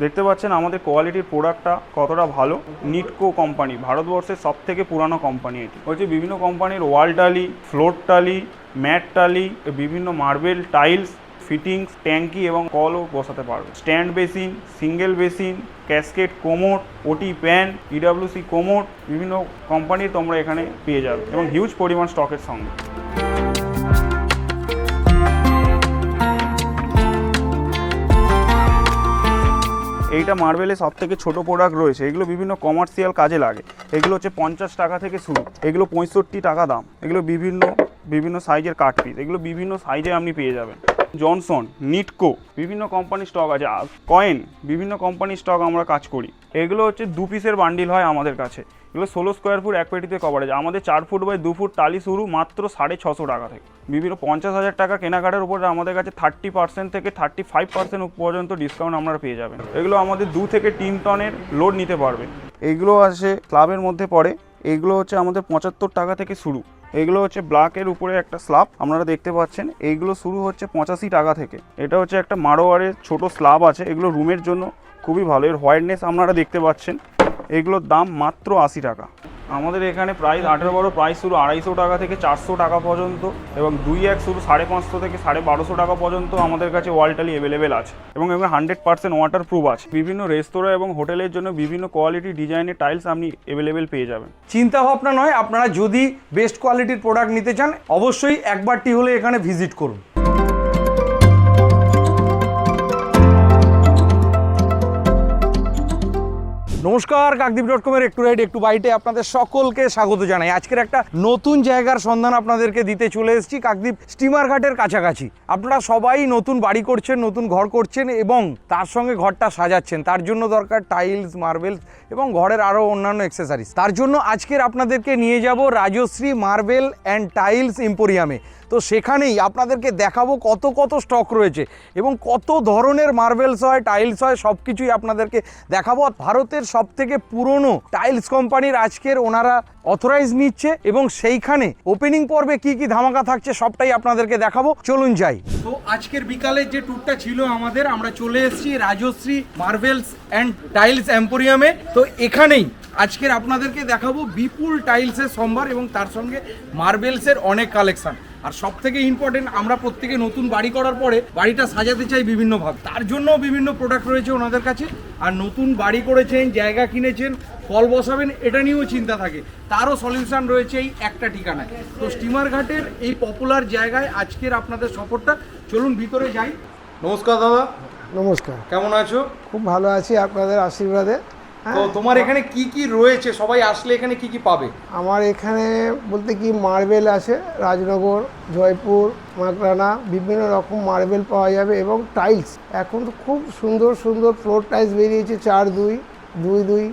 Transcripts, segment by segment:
দেখতে পাচ্ছেন আমাদের কোয়ালিটির প্রোডাক্টটা কতটা ভালো। নিটকো কোম্পানি ভারতবর্ষের সব থেকে পুরানো কোম্পানি এটি। হচ্ছে বিভিন্ন কোম্পানির ওয়াল টালি ফ্লোর টালি ম্যাট টালি বিভিন্ন মার্বেল টাইলস ফিটিংস ট্যাঙ্কি এবং কলও বসাতে পারবে। Stand basin single basin casket commode OT pan EWC commode বিভিন্ন কোম্পানি তোমরা এখানে পেয়ে যাবে এবং হিউজ পরিমাণ স্টকের সঙ্গে। এইটা মার্বেলের সব থেকে ছোটো প্রোডাক্ট রয়েছে। এগুলো বিভিন্ন কমার্শিয়াল কাজে লাগে। এগুলো হচ্ছে পঞ্চাশ টাকা থেকে শুরু। এগুলো পঁয়ষট্টি টাকা দাম। এগুলো বিভিন্ন বিভিন্ন সাইজের কাঠ পিস এগুলো বিভিন্ন সাইজে আপনি পেয়ে যাবেন। জনসন নিটকো বিভিন্ন কোম্পানির স্টক আছে। কয়েন বিভিন্ন কোম্পানির স্টক আমরা কাজ করি। এগুলো হচ্ছে দু পিসের বান্ডিল হয় আমাদের কাছে। এগুলো ষোলো স্কোয়ার ফুট এক পেটিতে কভারেজ আমাদের চার ফুট বাই দু ফুট টালি শুরু মাত্র সাড়ে ছশো টাকা থেকে। বিভিন্ন পঞ্চাশ হাজার টাকা কেনাকাটার উপরে আমাদের কাছে থার্টি পার্সেন্ট থেকে থার্টি ফাইভ পার্সেন্ট পর্যন্ত ডিসকাউন্ট আপনারা পেয়ে যাবেন। এগুলো আমাদের দু থেকে তিন টনের লোড নিতে পারবে। এগুলো আছে ক্লাবের মধ্যে পড়ে। এগুলো হচ্ছে আমাদের পঁচাত্তর টাকা থেকে শুরু। এগুলো হচ্ছে ব্ল্যাকের উপরে একটা স্ল্যাব আপনারা দেখতে পাচ্ছেন। এইগুলো শুরু হচ্ছে পঁচাশি টাকা থেকে। এটা হচ্ছে একটা মারোয়ারের ছোট স্লাব আছে, এগুলো রুমের জন্য খুবই ভালো। এর হোয়াইটনেস আপনারা দেখতে পাচ্ছেন। এগুলোর দাম মাত্র আশি টাকা। আমাদের এখানে প্রাইস আঠেরো বারো প্রাইস শুরু আড়াইশো টাকা থেকে চারশো টাকা পর্যন্ত এবং দুই এক শুরু সাড়ে পাঁচশো থেকে সাড়ে বারোশো টাকা পর্যন্ত আমাদের কাছে ওয়ালটালি অ্যাভেলেবেল আছে। এবং এখানে হান্ড্রেড পার্সেন্ট ওয়াটার প্রুফ আছে। বিভিন্ন রেস্তোরাঁ এবং হোটেলের জন্য বিভিন্ন কোয়ালিটি ডিজাইনের টাইলস আপনি অ্যাভেলেবেল পেয়ে যাবেন। চিন্তা ভাবনা নয়, আপনারা যদি বেস্ট কোয়ালিটির প্রোডাক্ট নিতে চান, অবশ্যই একবারটি হলে এখানে ভিজিট করুন। নমস্কার কাকদ্বীপ ডট কমের একটু রাইড একটু বাইটে আপনাদের সকলকে স্বাগত জানাই। আজকের একটা নতুন জায়গার সন্ধান আপনাদেরকে দিতে চলে এসেছি কাকদ্বীপ স্টিমার ঘাটের কাছাকাছি। আপনারা সবাই নতুন বাড়ি করছেন, নতুন ঘর করছেন এবং তার সঙ্গে ঘরটা সাজাচ্ছেন। তার জন্য দরকার টাইলস মার্বেলস এবং ঘরের আরও অন্যান্য অ্যাক্সেসারিজ তার জন্য আজকের আপনাদেরকে নিয়ে যাব রাজশ্রী মার্বেল অ্যান্ড টাইলস এম্পোরিয়ামে তো সেখানেই আপনাদেরকে দেখাবো কত কত স্টক রয়েছে এবং কত ধরনের মার্বেলস হয় টাইলস হয় সব কিছুই আপনাদেরকে দেখাবো। ভারতের সব থেকে পুরনো টাইলস কোম্পানির আজকের ওনারা অথরাইজ নিচ্ছে এবং সেইখানে ওপেনিং পর্বে কি কি ধামাকা থাকছে সবটাই আপনাদেরকে দেখাবো। চলুন যাই। তো আজকের বিকালের যে ট্যুরটা ছিল আমাদের, আমরা চলে এসেছি রাজশ্রী মার্বেলস অ্যান্ড টাইলস এম্পোরিয়ামে তো এখানেই আজকের আপনাদেরকে দেখাবো বিপুল টাইলসের সম্ভার এবং তার সঙ্গে মার্বেলসের অনেক কালেকশান। আর সব থেকে ইম্পর্টেন্ট আমরা প্রত্যেকে নতুন বাড়ি করার পরে বাড়িটা সাজাতে চাই বিভিন্নভাবে তার জন্য বিভিন্ন প্রোডাক্ট রয়েছে ওনাদের কাছে। আর নতুন বাড়ি করেছেন জায়গা কিনেছেন ফল বসাবেন এটা নিয়েও চিন্তা থাকে। তারও সলিউশন রয়েছে এই একটা ঠিকানায়। তো স্টিমার ঘাটের এই পপুলার জায়গায় আজকের আপনাদের সফরটা। চলুন ভিতরে যাই। নমস্কার দাদা। নমস্কার। কেমন আছো? খুব ভালো আছি আপনাদের আশীর্বাদে। তো হ্যাঁ। তোমার এখানে কি কি রয়েছে? সবাই আসলে এখানে কি কি পাবে? আমার এখানে বলতে কি মার্বেল আছে রাজনগর জয়পুর মাকরানা বিভিন্ন রকম মার্বেল পাওয়া যাবে এবং টাইলস। এখন তো খুব সুন্দর সুন্দর ফ্লোর টাইলস বেরিয়েছে চার দুই দুই দুই।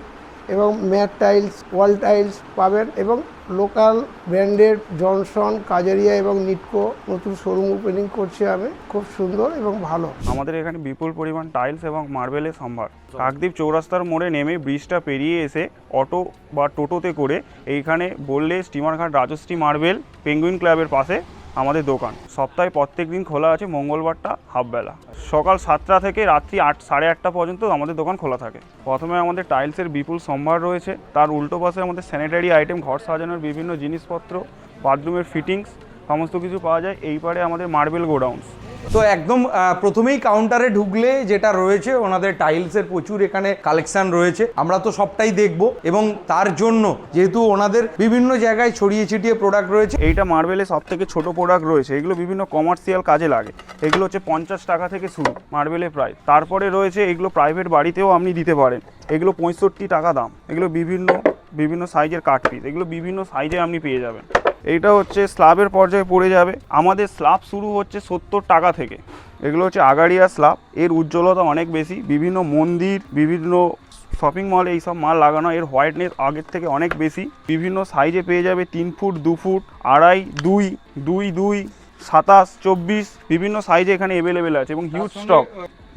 এবং ম্যাট টাইলস, ওয়াল টাইলস পাবেন এবং লোকাল ব্র্যান্ডেড জনসন, কাজারিয়া এবং নিটকো নতুন শোরুম ওপেনিং করছি আমি। খুব সুন্দর এবং ভালো। আমাদের এখানে বিপুল পরিমাণ টাইলস এবং মার্বেলের সম্ভার। কাকদ্বীপ চৌরাস্তার মোড়ে নেমে ব্রিজটা পেরিয়ে এসে অটো বা টোটোতে করে এইখানে বললে স্টিমারঘাট রাজশ্রী মার্বেল পেঙ্গুইন ক্লাবের পাশে আমাদের দোকান। সপ্তাহে প্রত্যেক দিন খোলা আছে মঙ্গলবারটা হাফবেলা। সকাল সাতটা থেকে রাত্রি আট, সাড়ে আটটা পর্যন্ত আমাদের দোকান খোলা থাকে। প্রথমে আমাদের টাইলসের বিপুল সম্ভার রয়েছে। তার উল্টো পাশে আমাদের স্যানিটারি আইটেম ঘর সাজানোর বিভিন্ন জিনিসপত্র বাথরুমের ফিটিংস সমস্ত কিছু পাওয়া যায় এই পারে আমাদের মার্বেল গোডাউন্স তো একদম প্রথমেই কাউন্টারে ঢুকলে যেটা রয়েছে ওনাদের টাইলসের প্রচুর এখানে কালেকশন রয়েছে। আমরা তো সবটাই দেখব এবং তার জন্য যেহেতু ওনাদের বিভিন্ন জায়গায় ছড়িয়ে ছিটিয়ে প্রোডাক্ট রয়েছে। এইটা মার্বেলে সব থেকে ছোট প্রোডাক্ট রয়েছে এগুলো বিভিন্ন কমার্শিয়াল কাজে লাগে। এগুলো হচ্ছে পঞ্চাশ টাকা থেকে শুরু মার্বেলের প্রাইস তারপরে রয়েছে এগুলো প্রাইভেট বাড়িতেও আপনি দিতে পারেন। এগুলো পঁয়ষট্টি টাকা দাম। এগুলো বিভিন্ন বিভিন্ন সাইজের কাঠ পিস এগুলো বিভিন্ন সাইজে আপনি পেয়ে যাবেন। এইটা হচ্ছে স্ল্যাবের পর্যায়ে পড়ে যাবে। আমাদের স্ল্যাব শুরু হচ্ছে সত্তর টাকা থেকে। এগুলো হচ্ছে আগাড়িয়া স্ল্যাব এর উজ্জ্বলতা অনেক বেশি। বিভিন্ন মন্দির বিভিন্ন শপিং মলে এইসব মাল লাগানো এর হোয়াইটনেস আগের থেকে অনেক বেশি। বিভিন্ন সাইজে পেয়ে যাবে তিন ফুট দু ফুট আড়াই দুই দুই দুই সাতাশ চব্বিশ বিভিন্ন সাইজে এখানে অ্যাভেলেবেল আছে এবং হিউজ স্টক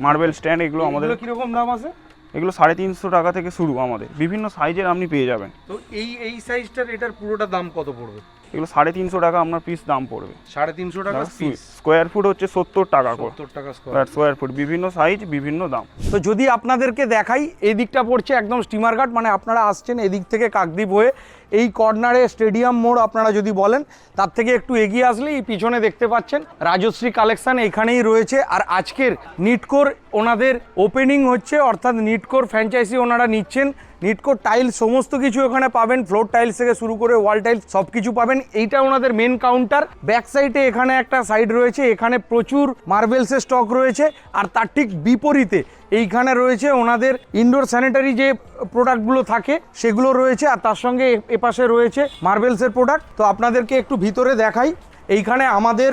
মার্বেল স্ট্যান্ড এগুলো আমাদের কীরকম দাম আছে? এগুলো সাড়ে তিনশো টাকা থেকে শুরু আমাদের। বিভিন্ন সাইজের আপনি পেয়ে যাবেন। তো এই এই সাইজটার এটার পুরোটা দাম কত পড়বে? এগুলো সাড়ে তিনশো টাকা আপনার পিস দাম পড়বে। সাড়ে তিনশো টাকা পিস স্কোয়ার ফুট হচ্ছে সত্তর টাকা করে। সত্তর টাকা স্কোয়ার স্কোয়ার ফুট বিভিন্ন সাইজ বিভিন্ন দাম। তো যদি আপনাদেরকে দেখাই এই দিকটা পড়ছে একদম স্টিমার ঘাট মানে আপনারা আসছেন এদিক থেকে কাকদ্বীপ হয়ে। এই কর্নারে স্টেডিয়াম মোড় আপনারা যদি বলেন তার থেকে একটু এগিয়ে আসলে এই পিছনে দেখতে পাচ্ছেন। রাজশ্রী কালেকশন এখানেই রয়েছে। আর আজকের নিটকোর ওনাদের ওপেনিং হচ্ছে অর্থাৎ নিটকোর ফ্র্যাঞ্চাইজি ওনারা নিচ্ছেন। নিটকোর টাইলস সমস্ত কিছু এখানে পাবেন ফ্লোর টাইলস থেকে শুরু করে ওয়াল টাইলস সব কিছু পাবেন। এইটা ওনাদের মেন কাউন্টার ব্যাক সাইডে এখানে একটা সাইড রয়েছে, এখানে প্রচুর মার্বেলসের স্টক রয়েছে, আর তার ঠিক বিপরীতে এইখানে রয়েছে ওনাদের ইনডোর স্যানিটারি যে প্রোডাক্টগুলো থাকে, সেগুলো রয়েছে, আর তার সঙ্গে এপাশে রয়েছে মার্বেলসের প্রোডাক্ট তো আপনাদেরকে একটু ভিতরে দেখাই, এইখানে আমাদের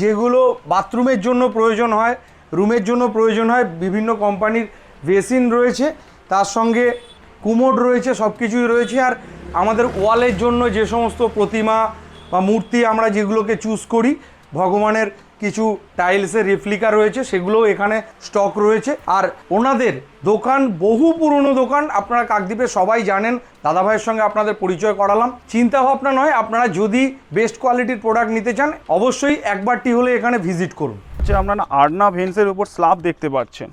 যেগুলো বাথরুমের জন্য প্রয়োজন হয়, রুমের জন্য প্রয়োজন হয়, বিভিন্ন কোম্পানির বেসিন রয়েছে, তার সঙ্গে কুমোড রয়েছে সব কিছুই রয়েছে আর আমাদের ওয়ালের জন্য যে সমস্ত প্রতিমা বা মূর্তি আমরা যেগুলোকে চুজ করি, ভগবানের কিছু টাইলসের রেপ্লিকা রয়েছে, সেগুলোও এখানে স্টক রয়েছে। আর ওনাদের দোকান, বহু পুরনো দোকান, আপনারা কাকদ্বীপে সবাই জানেন, দাদাভাইয়ের সঙ্গে আপনাদের পরিচয় করালাম। চিন্তা ভাবনা নয়, আপনারা যদি বেস্ট কোয়ালিটির প্রোডাক্ট নিতে চান, অবশ্যই একবারটি হলে এখানে ভিজিট করুন। হচ্ছে আপনারা আর্না ভেন্সের উপর স্ল্যাব দেখতে পাচ্ছেন।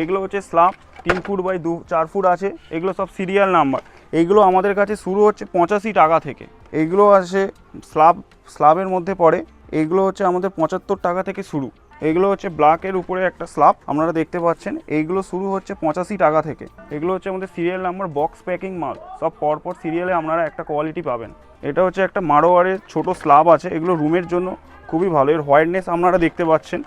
এগুলো হচ্ছে স্ল্যাব তিন ফুট বাই দু, চার ফুট আছে, এগুলো সব সিরিয়াল নাম্বার এইগুলো আমাদের কাছে শুরু হচ্ছে পঁচাশি টাকা থেকে। এইগুলো আছে স্ল্যাব স্ল্যাবের মধ্যে পড়ে। এইগুলো হচ্ছে আমাদের পঁচাত্তর টাকা থেকে শুরু। এগুলো হচ্ছে ব্ল্যাকের উপরে একটা স্ল্যাব আপনারা দেখতে পাচ্ছেন। এইগুলো শুরু হচ্ছে পঁচাশি টাকা থেকে। এগুলো হচ্ছে আমাদের সিরিয়াল নাম্বার বক্স প্যাকিং মাল। সব পরপর সিরিয়ালে আপনারা একটা কোয়ালিটি পাবেন। এটা হচ্ছে একটা মারোয়ারের ছোট স্ল্যাব আছে। এগুলো রুমের জন্য খুবই ভালো। এর হোয়াইটনেস আপনারা দেখতে পাচ্ছেন।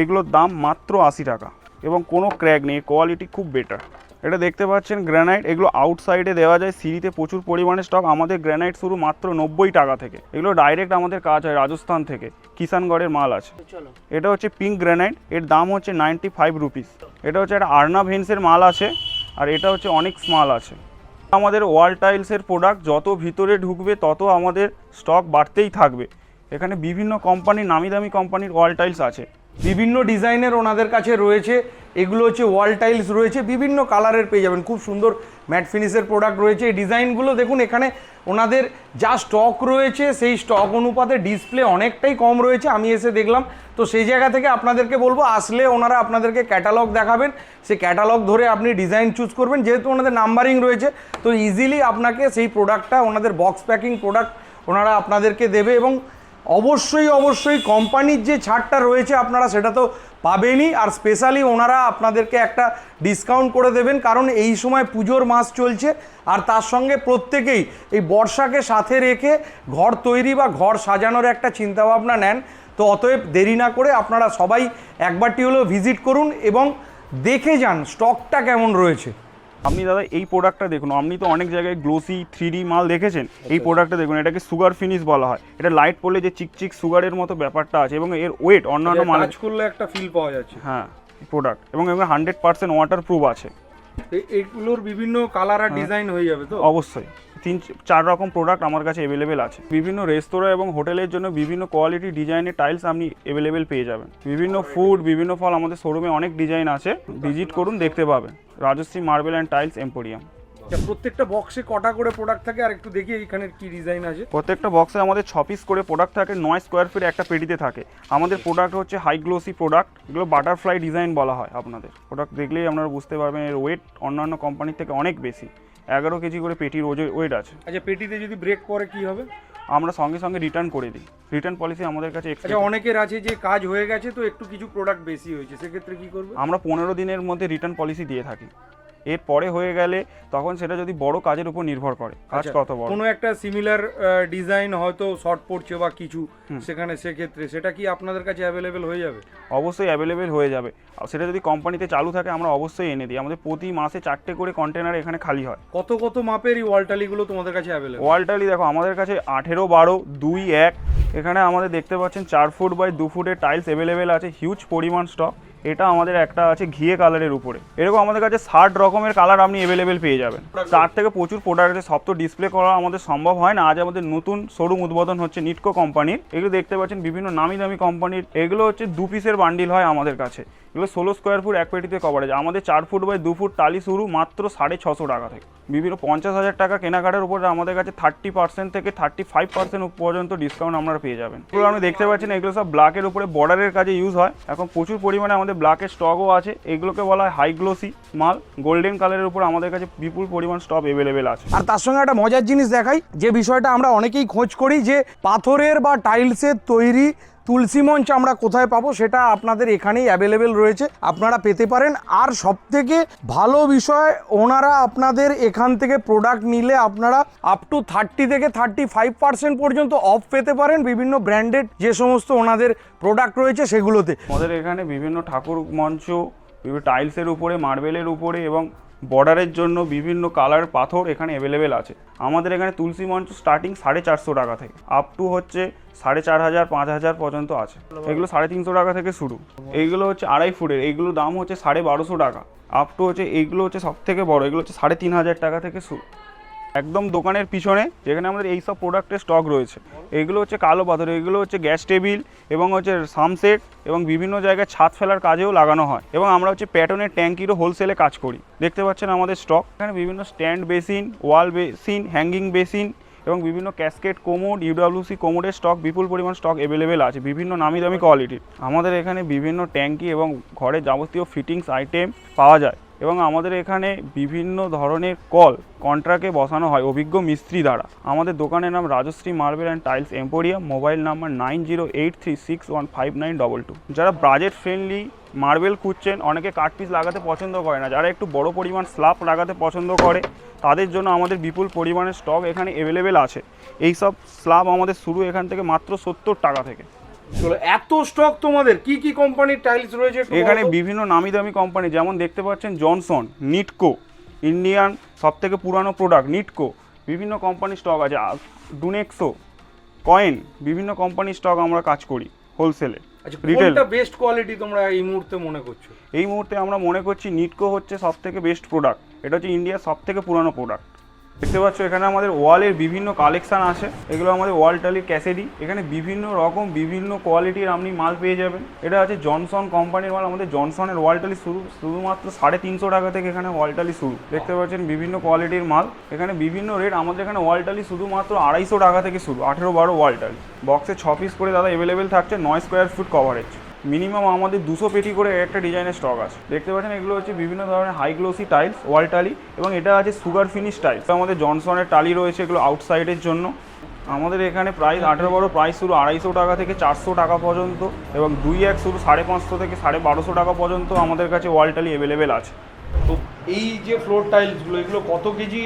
এগুলোর দাম মাত্র আশি টাকা। এবং কোনো ক্র্যাক নেই কোয়ালিটি খুব বেটার এটা দেখতে পাচ্ছেন গ্রানাইট এগুলো আউটসাইডে দেওয়া যায় সিঁড়িতে প্রচুর পরিমাণে স্টক আমাদের গ্রানাইট শুরু মাত্র নব্বই টাকা থেকে। এগুলো ডাইরেক্ট আমাদের কাজ হয় রাজস্থান থেকে কিষানগড়ের মাল আছে। এটা হচ্ছে পিঙ্ক গ্রানাইট এর দাম হচ্ছে নাইনটি ফাইভ রুপিস এটা হচ্ছে একটা আর্না ভেন্সের মাল আছে আর এটা হচ্ছে অনেক মাল আছে। আমাদের ওয়াল টাইলসের প্রোডাক্ট যত ভিতরে ঢুকবে তত আমাদের স্টক বাড়তেই থাকবে। এখানে বিভিন্ন কোম্পানির নামি দামি কোম্পানির ওয়াল টাইলস আছে। বিভিন্ন ডিজাইনের ওনাদের কাছে রয়েছে। এগুলো হচ্ছে ওয়াল টাইলস রয়েছে, বিভিন্ন কালারের পেয়ে যাবেন। খুব সুন্দর ম্যাট ফিনিশের প্রোডাক্ট রয়েছে। এই ডিজাইনগুলো দেখুন, এখানে ওনাদের যা স্টক রয়েছে, সেই স্টক অনুপাতে ডিসপ্লে অনেকটাই কম রয়েছে, আমি এসে দেখলাম। তো সেই জায়গা থেকে আপনাদেরকে বলব, আসলে ওনারা আপনাদেরকে ক্যাটালগ দেখাবেন। সেই ক্যাটালগ ধরে আপনি ডিজাইন চুজ করবেন। যেহেতু ওনাদের নাম্বারিং রয়েছে, তো ইজিলি আপনাকে সেই প্রোডাক্টটা ওনাদের বক্স প্যাকিং প্রোডাক্ট ওনারা আপনাদেরকে দেবে এবং অবশ্যই অবশ্যই কোম্পানির যে ছাড়টা রয়েছে আপনারা সেটা তো পাবেনই। আর স্পেশালি ওনারা আপনাদেরকে একটা ডিসকাউন্ট করে দেবেন, কারণ এই সময় পুজোর মাস চলছে। আর তার সঙ্গে প্রত্যেকেই এই বর্ষাকে সাথে রেখে ঘর তৈরি বা ঘর সাজানোর একটা চিন্তাভাবনা নেন। তো অতএব দেরি না করে আপনারা সবাই একবারটি হলেও ভিজিট করুন এবং দেখে যান স্টকটা কেমন রয়েছে। আপনি দাদা এই প্রোডাক্টটা দেখুন আপনি তো অনেক জায়গায় গ্লোসি থ্রি মাল দেখেছেন এই প্রোডাক্টটা দেখুন এটাকে সুগার ফিনিশ বলা হয়। এটা লাইট পড়লে যে চিকচিক সুগারের মতো ব্যাপারটা আছে এবং এর ওয়েট অন্যান্য মাল করলে একটা ফিল পাওয়া যাচ্ছে। হ্যাঁ প্রোডাক্ট এবং এগুলো হান্ড্রেড পার্সেন্ট ওয়াটার প্রুফ আছে এগুলোর বিভিন্ন কালার আর ডিজাইন হয়ে যাবে তো? অবশ্যই তিন চার রকম প্রোডাক্ট আমার কাছে অ্যাভেলেবেল আছে। বিভিন্ন রেস্তোরাঁ এবং হোটেলের জন্য বিভিন্ন কোয়ালিটি ডিজাইনের টাইলস আপনি অ্যাভেলেবেল পেয়ে যাবেন। বিভিন্ন ফুড বিভিন্ন ফল আমাদের শোরুমে অনেক ডিজাইন আছে ভিজিট করুন দেখতে পাবেন। Rajshree marble and tiles emporium প্রত্যেকটা বক্সে কটা করে প্রোডাক্ট থাকে? আর একটু দেখি এখানের কি ডিজাইন আছে। প্রত্যেকটা বক্সে আমাদের ছ পিস করে প্রোডাক্ট থাকে নয় স্কোয়ার ফিট একটা পেটিতে থাকে। আমাদের প্রোডাক্ট হচ্ছে হাই গ্লোসি প্রোডাক্ট এগুলো বাটারফ্লাই ডিজাইন বলা হয় আপনাদের। প্রোডাক্ট দেখলেই আপনারা বুঝতে পারবেন এর ওয়েট অন্যান্য কোম্পানির থেকে অনেক বেশি। এগারো কেজি করে পেটির ওয়েট আছে। আচ্ছা পেটিতে যদি ব্রেক পরে কি হবে? আমরা সঙ্গে সঙ্গে রিটার্ন করে দিই। রিটার্ন পলিসি আমাদের কাছে আচ্ছা অনেকের আছে যে কাজ হয়ে গেছে তো একটু কিছু প্রোডাক্ট বেশি হয়েছে সেক্ষেত্রে কী করবে? আমরা পনেরো দিনের মধ্যে রিটার্ন পলিসি দিয়ে থাকি। এর পরে হয়ে গেলে তখন সেটা যদি বড় কাজের উপর নির্ভর করে কাজ আচ্ছা, কত বড়? কোনো একটা সিমিলার ডিজাইন হয়তো শর্ট পড়ছে বা কিছু সেখানে সেক্ষেত্রে সেটা কি আপনাদের কাছে অ্যাভেলেবেল হয়ে যাবে? অবশ্যই অ্যাভেলেবেল হয়ে যাবে। আর সেটা যদি কোম্পানিতে চালু থাকে আমরা অবশ্যই এনে দিই। আমাদের প্রতি মাসে চারটে করে কন্টেনার এখানে খালি হয়। কত কত মাপের এই ওয়ালটালিগুলো তোমাদের কাছে অ্যাভেলেবেল ওয়ালটালি দেখো আমাদের কাছে আঠেরো বারো দুই এক এখানে আমাদের দেখতে পাচ্ছেন চার ফুট বাই দু ফুটের টাইলস অ্যাভেলেবেল আছে। হিউজ পরিমাণ স্টক এটা আমাদের একটা আছে ঘিয়ে কালারের উপরে। এরকম আমাদের কাছে ষাট রকমের কালার আপনি অ্যাভেলেবেল পেয়ে যাবেন। তার থেকে প্রচুর প্রোডাক্ট আছে, সব তো ডিসপ্লে করা আমাদের সম্ভব হয় না। আজ আমাদের নতুন শোরুম উদ্বোধন হচ্ছে নিটকো কোম্পানির এগুলো দেখতে পাচ্ছেন বিভিন্ন নামি দামি কোম্পানির এগুলো হচ্ছে দু পিসের বান্ডিল হয় আমাদের কাছে। এগুলো ষোলো স্কোয়ার ফুট এক পেটিতে কভারেজ আমাদের চার ফুট বাই দু ফুট টালি শুরু মাত্র সাড়ে ছশো টাকা থেকে। বিভিন্ন পঞ্চাশ হাজার টাকা কেনাকাটার উপরে আমাদের কাছে থার্টি পার্সেন্ট থেকে থার্টি ফাইভ পার্সেন্ট পর্যন্ত ডিসকাউন্ট আপনারা পেয়ে যাবেন। এগুলো আপনি দেখতে পাচ্ছেন, এগুলো সব ব্ল্যাকের উপরে বর্ডারের কাজে ইউজ হয়। এখন প্রচুর পরিমাণে আমাদের ব্ল্যাকের স্টকও আছে। এগুলোকে বলা হয় হাই গ্লোসি মাল। গোল্ডেন কালারের উপর আমাদের কাছে বিপুল পরিমাণ স্টক এভেলেবেল আছে। আর তার সঙ্গে একটা মজার জিনিস দেখাই, যে বিষয়টা আমরা অনেকেই খোঁজ করি যে পাথরের বা টাইলসের তৈরি তুলসী মঞ্চ আমরা কোথায় পাবো সেটা আপনাদের এখানেই অ্যাভেলেবেল রয়েছে। আপনারা পেতে পারেন। আর সব থেকে ভালো বিষয়, ওনারা আপনাদের এখান থেকে প্রোডাক্ট নিলে আপনারা আপ টু থার্টি থেকে থার্টি ফাইভ পার্সেন্ট পর্যন্ত অফ পেতে পারেন বিভিন্ন ব্র্যান্ডেড যে সমস্ত ওনাদের প্রোডাক্ট রয়েছে সেগুলোতে। আমাদের এখানে বিভিন্ন ঠাকুর মঞ্চ টাইলসের উপরে মার্বেলের উপরে এবং বর্ডারের জন্য বিভিন্ন কালার পাথর এখানে অ্যাভেলেবেল আছে। আমাদের এখানে তুলসী মঞ্চ স্টার্টিং সাড়ে চারশো টাকা থেকে আপ টু হচ্ছে সাড়ে চার হাজার, পাঁচ হাজার পর্যন্ত আছে। এগুলো সাড়ে তিনশো টাকা থেকে শুরু। এইগুলো হচ্ছে আড়াই ফুটের, এইগুলোর দাম হচ্ছে সাড়ে বারোশো টাকা আপ টু হচ্ছে, এইগুলো হচ্ছে সব থেকে বড়, এগুলো হচ্ছে সাড়ে তিন হাজার টাকা থেকে শুরু। একদম দোকানের পিছনে, যেখানে আমাদের এই সব প্রোডাক্টের স্টক রয়েছে। এগুলো হচ্ছে কালো পাথর, এগুলো হচ্ছে গ্যাস টেবিল এবং হচ্ছে সামসেট এবং বিভিন্ন জায়গায় ছাদ ফেলার কাজেও লাগানো হয়। এবং আমরা হচ্ছে প্যাটনের ট্যাঙ্কিরও হোলসেলে কাজ করি। দেখতে পাচ্ছেন আমাদের স্টক এখানে বিভিন্ন stand basin wall basin hanging basin এবং বিভিন্ন ক্যাসকেট কোমোড ইউডাব্লিউসি কোমোডের স্টক বিপুল পরিমাণ স্টক অ্যাভেলেবেল আছে, বিভিন্ন নামি দামি কোয়ালিটির আমাদের এখানে বিভিন্ন ট্যাঙ্কি এবং ঘরে যাবতীয় ফিটিংস আইটেম পাওয়া যায়। এবং আমাদের এখানে বিভিন্ন ধরনের কল কন্ট্রাক্টে বসানো হয় অভিজ্ঞ মিস্ত্রি দ্বারা। আমাদের দোকানের নাম Rajshree marble and tiles emporium, mobile number nine zero eight three six one five nine double two. যারা বাজেট ফ্রেন্ডলি মার্বেল খুঁজছেন, অনেকে কাঠ পিস লাগাতে পছন্দ করে না। যারা একটু বড় পরিমাণ স্ল্যাব লাগাতে পছন্দ করে, তাদের জন্য আমাদের বিপুল পরিমাণের স্টক এখানে অ্যাভেলেবেল আছে। এই সব স্ল্যাব আমাদের শুরু এখান থেকে মাত্র সত্তর টাকা থেকে। এত স্টক তোমাদের কি কি কোম্পানির টাইলস রয়েছে এখানে বিভিন্ন নামি দামি কোম্পানি যেমন দেখতে পাচ্ছেন জনসন নিটকো ইন্ডিয়ান সব থেকে পুরানো প্রোডাক্ট নিটকো বিভিন্ন কোম্পানির স্টক আছে। ডুনেক্সো কয়েন বিভিন্ন কোম্পানির স্টক আমরা কাজ করি হোলসেলে আচ্ছা রিটেল বেস্ট কোয়ালিটি তোমরা এই মুহূর্তে মনে করছ? এই মুহূর্তে আমরা মনে করছি নিটকো হচ্ছে সব থেকে বেস্ট প্রোডাক্ট এটা হচ্ছে ইন্ডিয়ার সব থেকে পুরানো প্রোডাক্ট দেখতে পাচ্ছ, এখানে আমাদের ওয়ালের বিভিন্ন কালেকশন আছে এগুলো আমাদের ওয়াল টালির ক্যাসেডি। এখানে বিভিন্ন রকম, বিভিন্ন কোয়ালিটির আপনি মাল পেয়ে যাবেন। এটা আছে জনসন কোম্পানির মাল। আমাদের জনসনের ওয়াল টালি শুরু, শুধুমাত্র সাড়ে তিনশো টাকা থেকে এখানে ওয়াল টালি শুরু। দেখতে পাচ্ছেন বিভিন্ন কোয়ালিটির মাল। এখানে বিভিন্ন রেট আমাদের এখানে ওয়াল টালি শুধুমাত্র আড়াইশো টাকা থেকে শুরু, আঠেরো বারো ওয়াল টালি। বক্সে ছ পিস করে দাদা অ্যাভেলেবেল থাকছে, নয় স্কোয়ার ফুট কভারেজ মিনিমাম আমাদের দুশো পেটি করে একটা ডিজাইনের স্টক আছে। দেখতে পাচ্ছেন এগুলো হচ্ছে বিভিন্ন ধরনের হাই গ্লোসি টাইলস ওয়াল টালি এবং এটা আছে সুগার ফিনিশ টাইলস আমাদের জনসনের টালি রয়েছে এগুলো আউটসাইডের জন্য। আমাদের এখানে প্রাইস আঠেরো বারো প্রাইস শুরু আড়াইশো টাকা থেকে চারশো টাকা পর্যন্ত এবং দুই এক শুরু সাড়ে পাঁচশো থেকে সাড়ে বারোশো টাকা পর্যন্ত আমাদের কাছে ওয়াল টালি অ্যাভেলেবেল আছে। তো এই যে ফ্লোর টাইলসগুলো এগুলো কত কেজি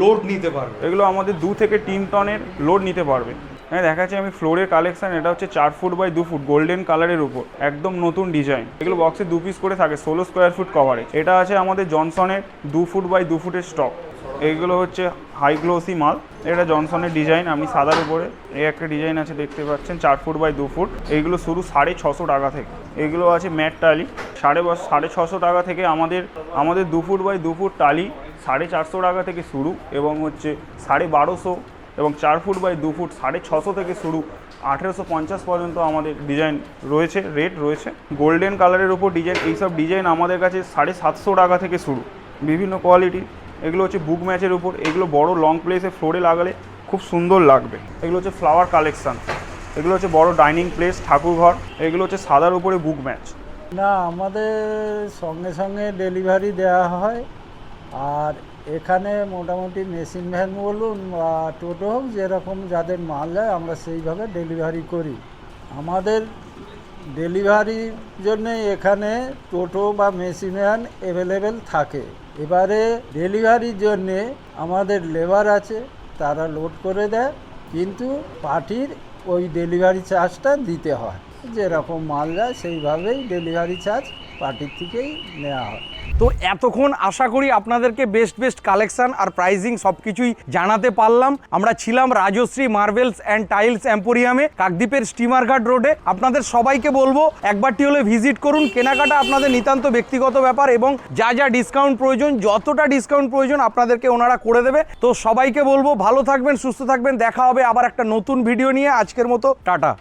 লোড নিতে পারবে? এগুলো আমাদের দু থেকে তিন টনের লোড নিতে পারবে। হ্যাঁ দেখাচ্ছি আমি ফ্লোরের কালেকশন এটা হচ্ছে চার ফুট বাই দু ফুট গোল্ডেন কালারের উপর, একদম নতুন ডিজাইন এগুলো বক্সে দু পিস করে থাকে, ষোলো স্কোয়ার ফুট কভারেজ এটা আছে আমাদের জনসনের দু ফুট বাই দু ফুটের স্টক এইগুলো হচ্ছে হাই গ্লোসি মাল। এটা জনসনের ডিজাইন আপনি সাদার উপরে। এই একটা ডিজাইন আছে, দেখতে পাচ্ছেন, চার ফুট বাই দু ফুট এইগুলো শুরু সাড়ে ছশো টাকা থেকে। এগুলো আছে ম্যাট টালি সাড়ে সাড়ে ছশো টাকা থেকে আমাদের আমাদের দু ফুট বাই দু ফুট টালি সাড়ে চারশো টাকা থেকে শুরু এবং হচ্ছে সাড়ে বারোশো এবং চার ফুট বাই দু ফুট, সাড়ে ছশো থেকে শুরু আঠেরোশো পঞ্চাশ পর্যন্ত আমাদের ডিজাইন রয়েছে রেট রয়েছে। গোল্ডেন কালারের উপর ডিজাইন এইসব ডিজাইন আমাদের কাছে সাড়ে সাতশো টাকা থেকে শুরু। বিভিন্ন কোয়ালিটি এগুলো হচ্ছে বুক ম্যাচের উপর, এগুলো বড় লং প্লেসে ফ্লোরে লাগালে খুব সুন্দর লাগবে। এগুলো হচ্ছে ফ্লাওয়ার কালেকশান এগুলো হচ্ছে বড় ডাইনিং প্লেস ঠাকুরঘর এগুলো হচ্ছে সাদার উপরে বুক ম্যাচ না, আমাদের সঙ্গে সঙ্গে ডেলিভারি দেওয়া হয়, আর এখানে মোটামুটি মেশিন ভ্যান বলুন বা টোটো হোক, যেরকম যাদের মাল যায়, আমরা সেইভাবে ডেলিভারি করি। আমাদের ডেলিভারির জন্য এখানে টোটো বা মেশিন ভ্যান অ্যাভেলেবেল থাকে। এবারে ডেলিভারির জন্যে আমাদের লেবার আছে, তারা লোড করে দেয়, কিন্তু পার্টির ওই ডেলিভারি চার্জটা দিতে হয়। যেরকম মাল যায়, সেইভাবেই ডেলিভারি চার্জ পার্টির থেকেই নেওয়া হয়। তো এতক্ষণ আশা করি আপনাদেরকে বেস্ট বেস্ট কালেকশন আর প্রাইজিং সব কিছুই জানাতে পারলাম। আমরা ছিলাম রাজশ্রী মার্বেলস অ্যান্ড টাইলস এম্পোরিয়ামে কাকদ্বীপের স্টিমার ঘাট রোডে আপনাদের সবাইকে বলব, একবারটি হলে ভিজিট করুন। কেনাকাটা আপনাদের নিতান্ত ব্যক্তিগত ব্যাপার এবং যা যা ডিসকাউন্ট প্রয়োজন, যতটা ডিসকাউন্ট প্রয়োজন আপনাদেরকে ওনারা করে দেবে। তো সবাইকে বলব, ভালো থাকবেন, সুস্থ থাকবেন। দেখা হবে আবার একটা নতুন ভিডিও নিয়ে। আজকের মতো, টাটা।